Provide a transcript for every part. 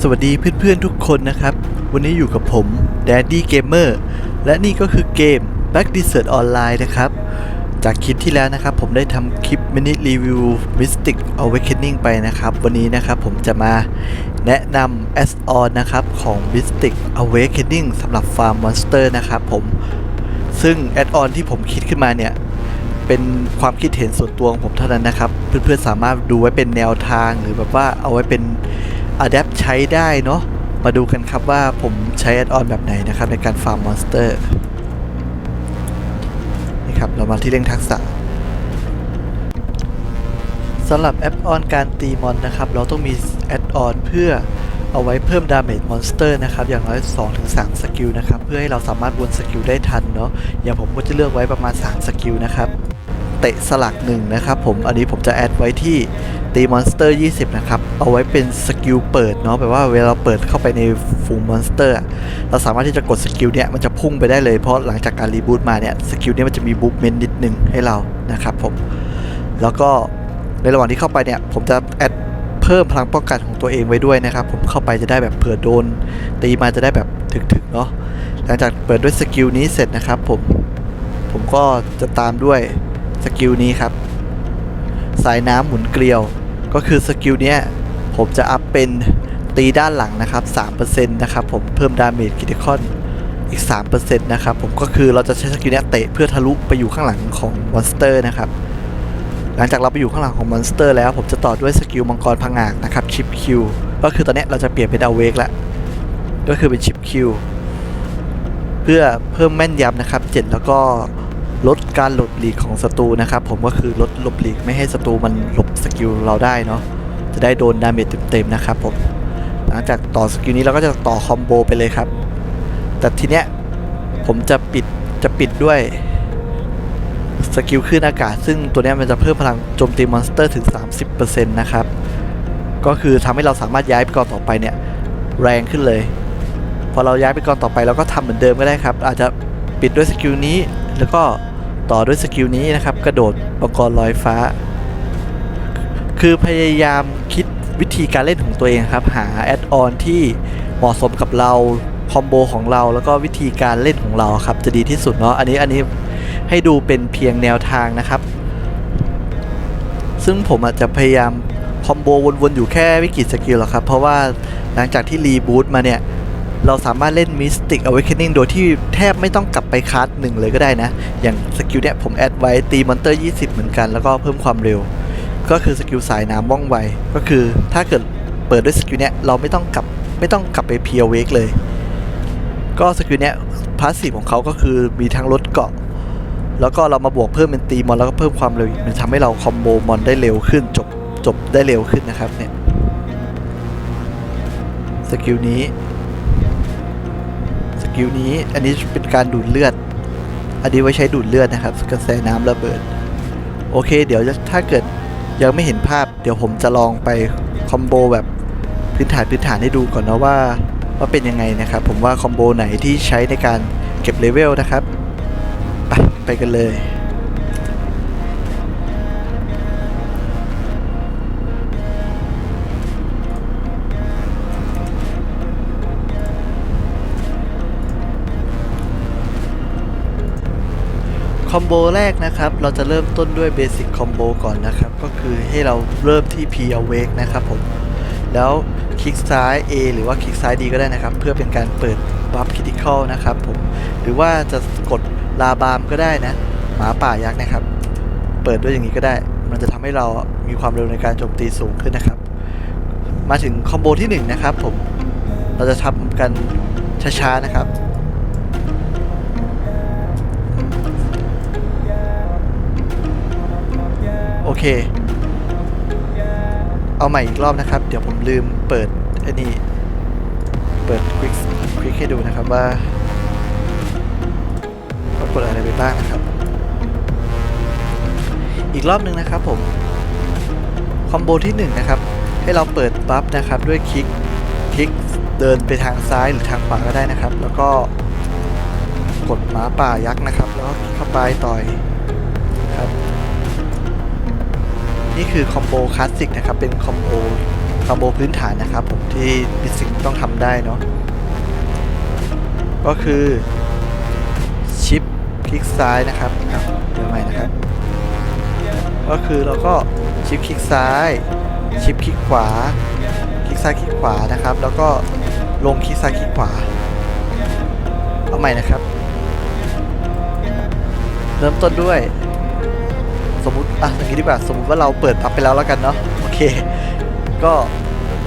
สวัสดีเพื่อนๆทุกคนนะครับ วันนี้อยู่กับผม Daddy Gamer และนี่ก็คือเกม Back Desert Online นะครับ จากคลิปที่แล้วนะครับ ผมได้ทำคลิปมินิรีวิว Mystic Awakening ไปนะครับ วันนี้นะครับผมจะมาแนะนำ a s o n นะครับ ของ Mystic Awakening สำหรับ Farm Monster นะครับผม ซึ่ง a d o n ที่ผมคิดขึ้นมาเนี่ย เป็นความคิดเห็นส่วนตัวของผมเท่านั้นนะครับ เพื่อนๆสามารถดูไว้เป็นแนวทางหรือแบบว่าเอาไว้เป็นอะแดปใช้ได้เนาะมาดูกันครับว่าผมใช้แอดออนแบบไหนนะครับ ในการฟาร์มมอนสเตอร์นี่ครับเรามาที่เร่งทักษะสำหรับแอดออนการตีมอนนะครับ เราต้องมีแอดออนเพื่อเอาไว้เพิ่มดาเมจมอนสเตอร์นะครับ อย่างน้อย 2-3 สกิลนะครับ เพื่อให้เราสามารถวนสกิลได้ทันเนาะอย่างผมก็จะเลือกไว้ประมาณ 3 สกิลนะครับ เตะสลักหนึ่งนะครับผมอันนี้ผมจะแอดไว้ที่ตีมอนสเตอร์20 นะครับ เอาไว้เป็นสกิลเปิดเนาะแปลว่าเวลาเปิดเข้าไปในฝูงมอนสเตอร์เราสามารถที่จะกดสกิลเนี้ยมันจะพุ่งไปได้เลยเพราะหลังจากการรีบูตมาเนี่ยสกิลเนี้ยมันจะมีบูทเมนนิดนึงให้เรานะครับผมแล้วก็ในระหว่างที่เข้าไปเนี่ยผมจะแอดเพิ่มพลังป้องกันของตัวเองไว้ด้วยนะครับ ผมเข้าไปจะได้แบบเผื่อโดน ตีมาจะได้แบบถึกๆเนาะหลังจากเปิดด้วยสกิลนี้เสร็จนะครับผมผมก็จะตามด้วย สกิลนี้ครับ สายน้ำหมุนเกลียว ก็คือสกิลเนี้ยผมจะอัพเป็นตีด้านหลังนะครับ 3%นะครับผมเพิ่มดาเมจคิติคอนอีก 3%นะครับผมก็คือเราจะใช้สกิลเนี้ยเตะเพื่อทะลุไปอยู่ข้างหลังของมอนสเตอร์นะครับ หลังจากเราไปอยู่ข้างหลังของมอนสเตอร์แล้วผมจะต่อด้วยสกิลมังกรพังงากนะครับชิปคิวก็คือตอนเนี้ยเราจะเปลี่ยนเป็นเอาเวกละก็คือเป็นชิปคิวเพื่อเพิ่มแม่นยำนะครับ 7 แล้วก็ ลดการหลบหลีกของศัตรูนะครับผมก็คือลดหลบหลีกไม่ให้ศัตรูมันหลบสกิลเราได้เนาะจะได้โดนดาเมจเต็มๆนะครับผมหลังจากต่อสกิลนี้เราก็จะต่อคอมโบไปเลยครับ แต่ทีเนี้ยผมจะปิดจะปิดด้วยสกิลคลื่นอากาศ ซึ่งตัวเนี้ยมันจะเพิ่มพลังโจมตีมอนสเตอร์ถึง 30%นะครับ ก็คือทำให้เราสามารถย้ายไปกองต่อไปเนี่ยแรงขึ้นเลย พอเราย้ายไปกองต่อไปเราก็ทำเหมือนเดิมก็ได้ครับ อาจจะปิดด้วยสกิลนี้แล้วก็ ต่อด้วยสกิลนี้นะครับ กระโดดปกรณ์ลอยฟ้า คือพยายามคิดวิธีการเล่นของตัวเองครับ หาแอดออนที่เหมาะสมกับเราคอมโบของเราแล้วก็วิธีการเล่นของเราครับ จะดีที่สุดเนาะอันนี้อันนี้ให้ดูเป็นเพียงแนวทางนะครับ ซึ่งผมอาจจะพยายามคอมโบวนๆอยู่แค่วิกฤตสกิลหรอกครับ เพราะว่าหลังจากที่รีบูตมาเนี่ย เราสามารถเล่น Mystic Awakening โดยที่แทบไม่ต้องกลับไปคลาสหนึ่งเลยก็ได้นะ อย่างสกิลเนี่ยผมแอดไว้ตีมอนเตอร์ 20 เหมือนกันแล้วก็เพิ่มความเร็ว ก็คือสกิลสายน้ำว่องไว ก็คือถ้าเกิดเปิดด้วยสกิลเนี่ยเราไม่ต้องกลับไม่ต้องกลับไปเพียวเวกเลย ก็สกิลเนี่ยพาสซีฟของเขาก็คือมีทั้งลดเกาะ แล้วก็เรามาบวกเพิ่มเป็นตีมอนแล้วก็เพิ่มความเร็วมันทำให้เราคอมโบมอนได้เร็วขึ้นจบจบได้เร็วขึ้นนะครับเนี่ยสกิลนี้ กิลนี้ อันนี้เป็นการดูดเลือด อันนี้ไว้ใช้ดูดเลือดนะครับกระแสน้ำระเบิด โอเค เดี๋ยวถ้าเกิดยังไม่เห็นภาพ เดี๋ยวผมจะลองไปคอมโบแบบพื้นฐานพื้นฐานให้ดูก่อนนะว่าว่าเป็นยังไงนะครับ ผมว่าคอมโบไหนที่ใช้ในการเก็บเลเวลนะครับ ไปไปกันเลย คอมโบแรกนะครับ เราจะเริ่มต้นด้วยเบสิ c คอมโบก่อนนะครับ ก็คือให้เราเริ่มที่ P Awake นะครับผม แล้วคลิกซ้าย A หรือว่าคลิกซ้าย D ก็ได้นะครับ เพื่อเป็นการเปิดบัฟค r ิ t ิคอลนะครับผม หรือว่าจะกดลาบามก็ได้นะ หมาป่ายักษ์นะครับ เปิดด้วยอย่างนี้ก็ได้ มันจะทำให้เรามีความเร็วในการโจมตีสูงขึ้นนะครับ มาถึงคอมโบที่1นะครับผม เราจะทำกันช้าๆนะครับ เค เอาใหม่อีกรอบนะครับ เดี๋ยวผมลืมเปิดไอ้นี่ เปิดควิกควิกให้ดูนะครับว่าว่ากดอะไรไปบ้างนะครับ อีกรอบหนึ่งนะครับผม คอมโบที่1นะครับ ให้เราเปิดบัฟนะครับด้วยคลิก คลิกเดินไปทางซ้ายหรือทางขวาก็ได้นะครับ แล้วก็กดหมาป่ายักษ์นะครับ แล้วเข้าไปต่อยครับ นี่คือคอมโบคลาสสิกนะครับ เป็นคอมโบคอมโบพื้นฐานนะครับผมที่บิสซิงต้องทำได้เนาะก็คือชิปคลิกซ้ายนะครับเดี๋ยวใหม่นะครับ ก็คือเราก็ชิปคลิกซ้าย ชิปคลิกขวา คลิกซ้ายคลิกขวานะครับ แล้วก็ลงคลิกซ้ายคลิกขวาเอาใหม่นะครับ เริ่มต้นด้วย สมมติอะอย่างนี้ดีกว่าสมมติว่าเราเปิดพับไปแล้วแล้วกันเนาะโอเค ก็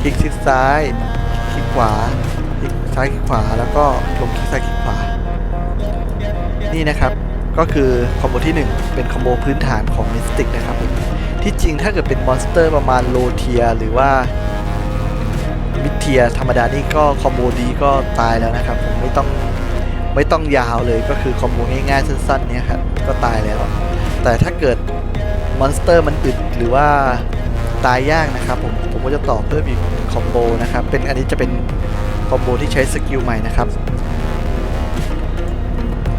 คลิกคลิกซ้ายคลิกขวาคลิกซ้ายคลิกขวาแล้วก็ลงคลิกซ้ายคลิกขวา นี่นะครับก็คือคอมโบที่ 1 เป็นคอมโบพื้นฐานของมิสติกนะครับ ที่จริงถ้าเกิดเป็นมอนสเตอร์ประมาณโลเทียหรือว่ามิดเทียธรรมดานี่ก็คอมโบดีก็ตายแล้วนะครับผมไม่ต้องไม่ต้องยาวเลยก็คือคอมโบง่ายๆสั้นๆเนี่ยครับก็ตายแล้ว แต่ถ้าเกิด มอนสเตอร์มันอึดหรือว่าตายยากนะครับผมผมก็จะต่อเพิ่มอีกคอมโบนะครับเป็นอันนี้จะเป็นคอมโบที่ใช้สกิลใหม่นะครับ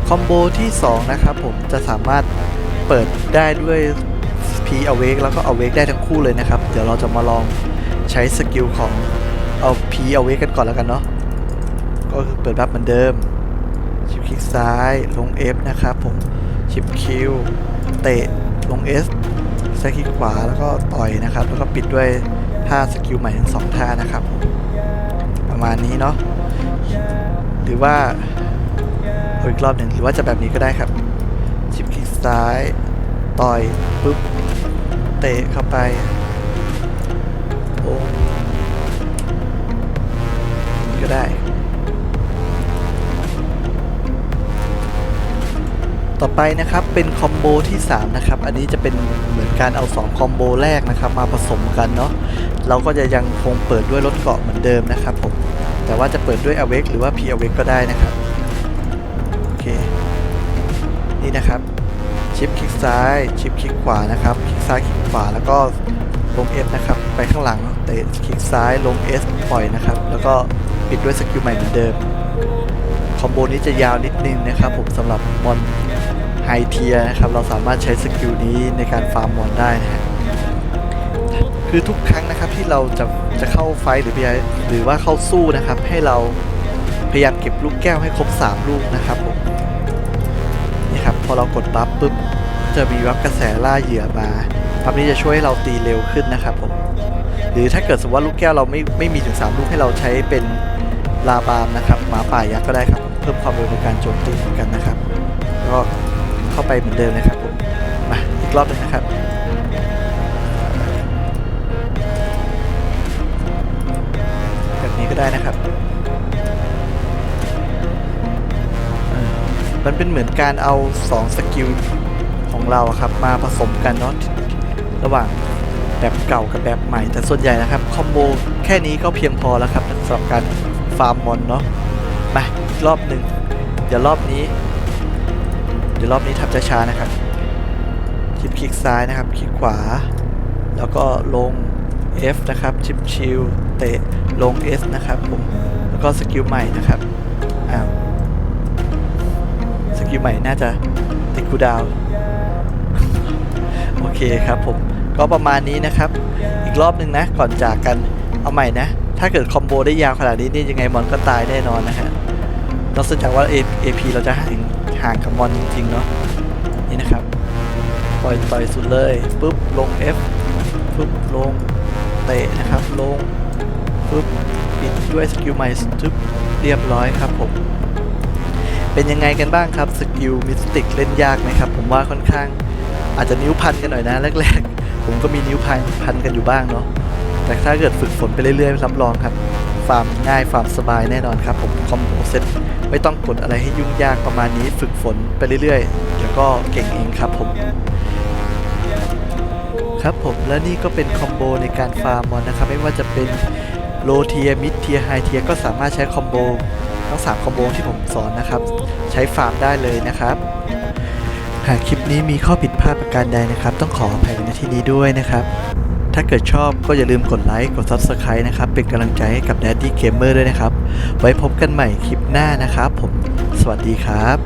คอมโบที่ 2 นะครับผมจะสามารถเปิดได้ด้วย P Awake แล้วก็ Awake ได้ทั้งคู่เลยนะครับ เดี๋ยวเราจะมาลองใช้สกิลของเอา P Awake กันก่อนแล้วกันเนาะก็คือเปิดบัฟเหมือนเดิม ชิปคลิกซ้ายลง F นะครับผมชิปคิวเตะลง S ซ้ายคลิกขวาแล้วก็ต่อยนะครับ แล้วก็ปิดด้วยท่าสกิลใหม่ทั้งสองท่านะครับ ประมาณนี้เนาะหรือว่าอีกรอบหนึ่งหรือว่าจะแบบนี้ก็ได้ครับชิปคลิกซ้าย ต่อยปุ๊บเตะเข้าไปโอ้ก็ได้ ต่อไปนะครับเป็นคอมโบที่ 3 นะครับ อันนี้จะเป็นเหมือนการเอา 2 คอมโบแรกนะครับ มาผสมกันเนาะเราก็จะยังคงเปิดด้วยรถเกาะเหมือนเดิมนะครับผมแต่ว่าจะเปิดด้วย a w a k e หรือว่า P a w a k e ก็ได้นะครับโอเคนี่นะครับชิปคลิกซ้ายชิปคลิกขวานะครับคลิกซ้ายคลิกขวาแล้วก็ลง F นะครับไปข้างหลังเตะคลิกซ้ายลง S ปล่อยนะครับ แล้วก็ปิดด้วยสกิลใหม่เหมือนเดิมคอมโบนี้จะยาวนิดนึงนะครับผมสำหรับมอน ไฮเทียนะครับเราสามารถใช้สกิลนี้ในการฟาร์มมอนได้นะฮะคือทุกครั้งนะครับที่เราจะจะเข้าไฟท์หรือหรือว่าเข้าสู้นะครับ ให้เราพยายามเก็บลูกแก้วให้ครบ 3 ลูกนะครับผมนี่ครับพอเรากดบัฟปุ๊บจะมีวับกระแสล่าเหยื่อมาบัฟนี้จะช่วยให้เราตีเร็วขึ้นนะครับผมหรือถ้าเกิดสมมติว่าลูกแก้วเราไม่ไม่มีถึง 3 ลูกให้เราใช้เป็นลาบามนะครับหมาป่ายักษ์ก็ได้ครับ เพิ่มความเร็วในการโจมตีเหมือนกันนะครับ ก็ เข้าไปเหมือนเดิมนะครับผมมาอีกรอบหนึงนะครับแบบนี้ก็ได้นะครับมันเป็นเหมือนการเอา2สกิลของเราครับมาผสมกันเนาะระหว่างแบบเก่ากับแบบใหม่ แต่ส่วนใหญ่นะครับคอมโบแค่นี้ก็เพียงพอแล้วครับสำหรับการฟาร์มมอนเนาะมาอีกรอบหนึ่งเดี๋ยวรอบนี้ ดี๋ยวรอบนี้ทำช้าๆนะครับชิปคลิกซ้ายนะครับ คลิกขวา แล้วก็ลง F นะครับชิปชิลเตะลง S นะครับผมแล้วก็สกิลใหม่นะครับอ้าวสกิลใหม่น่าจะติดคูดาวโอเคครับผมก็ประมาณนี้นะครับ อีกรอบหนึ่งนะก่อนจากกันเอาใหม่นะ ถ้าเกิดคอมโบได้ยาวขนาดนี้นี่ยังไงมอนก็ตายแน่นอนนะฮะนอกจากว่า AP เราจะห่าง ห่างกับมอนจริงๆเนาะนี่นะครับ ปล่อยต่อยสุดเลยปุ๊บลง F ปุ๊บลงเตะนะครับ ลงปุ๊บปิดด้วยสกิลใหม่ทึบเรียบร้อยครับผม เป็นยังไงกันบ้างครับสกิลมิสติกเล่นยากไหมครับ ผมว่าค่อนข้างอาจจะนิ้วพันกันหน่อยนะแรกๆ ผมก็มีนิ้วพันพันกันอยู่บ้างเนาะแต่ถ้าเกิดฝึกฝนไปเรื่อยๆรับรองครับฟาร์มง่ายฟาร์มสบายแน่นอนครับผมคอมโบเซ็ต ไม่ต้องกดอะไรให้ยุ่งยากประมาณนี้ฝึกฝนไปเรื่อยๆ แล้วก็เก่งเองครับผมครับผมและนี่ก็เป็นคอมโบในการฟาร์มมอนนะครับไม่ว่าจะเป็นโลเทียมิดเทียไฮเทียก็สามารถใช้คอมโบทั้ง3คอมโบที่ผมสอนนะครับ ใช้ฟาร์มได้เลยนะครับหากคลิปนี้มีข้อผิดพลาดประการใดนะครับ ต้องขออภัยในที่นี้ด้วยนะครับ ถ้าเกิดชอบก็อย่าลืมกดไลค์ กด Subscribe นะครับ เป็นกำลังใจให้กับ Daddy Gamer ด้วยนะครับ ไว้พบกันใหม่คลิปหน้านะครับผม สวัสดีครับ